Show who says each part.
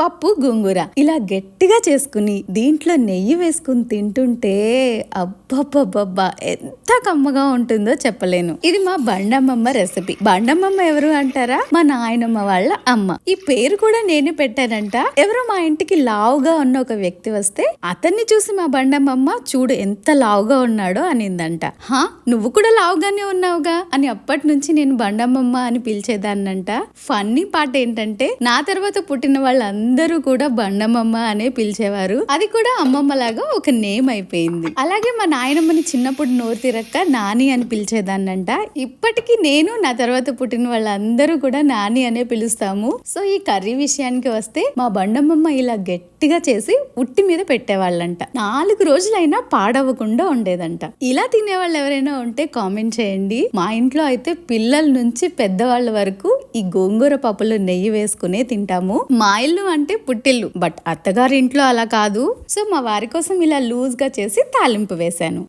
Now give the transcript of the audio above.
Speaker 1: పప్పు గోంగూర ఇలా గట్టిగా చేసుకుని దీంట్లో నెయ్యి వేసుకుని తింటుంటే అబ్బబ్బబ్బబ్బా ఎంత కమ్మగా ఉంటుందో చెప్పలేను. ఇది మా బండమ్మమ్మ రెసిపీ. బండమ్మమ్మ ఎవరు అంటారా? మా నాయనమ్మ వాళ్ళ అమ్మ. ఈ పేరు కూడా నేనే పెట్టానంట. ఎవరో మా ఇంటికి లావుగా ఉన్న ఒక వ్యక్తి వస్తే అతన్ని చూసి మా బండమ్మమ్మ చూడు ఎంత లావుగా ఉన్నాడో అనిందంట. హా నువ్వు కూడా లావుగానే ఉన్నావుగా అని అప్పటి నుంచి నేను బండమ్మమ్మ అని పిలిచేదాన్నంట. ఫన్నీ పాట ఏంటంటే నా తర్వాత పుట్టిన వాళ్ళందరూ అందరూ కూడా బండమ్మమ్మ అనే పిలిచేవారు. అది కూడా అమ్మమ్మ లాగా ఒక నేమ్ అయిపోయింది. అలాగే మా నాయనమ్మని చిన్నప్పుడు నోరు తిరక్క నాని అని పిలిచేదాన్నంట. ఇప్పటికీ నేను నా తర్వాత పుట్టిన వాళ్ళందరూ కూడా నాని అనే పిలుస్తాము. సో ఈ కర్రీ విషయానికి వస్తే మా బండమ్మమ్మ ఇలా గట్టిగా చేసి ఉట్టి మీద పెట్టేవాళ్ళంట. నాలుగు రోజులైనా పాడవకుండా ఉండేదంట. ఇలా తినేవాళ్ళు ఎవరైనా ఉంటే కామెంట్ చేయండి. మా ఇంట్లో అయితే పిల్లల నుంచి పెద్దవాళ్ళ వరకు ఈ గోంగూర పప్పులో నెయ్యి వేసుకునే తింటాము. మా ఇల్లు అంటే పుట్టిల్లు బట్ అత్తగారి ఇంట్లో అలా కాదు. సో మా వారి కోసం ఇలా లూజ్గా చేసి తాలింపు వేశాను.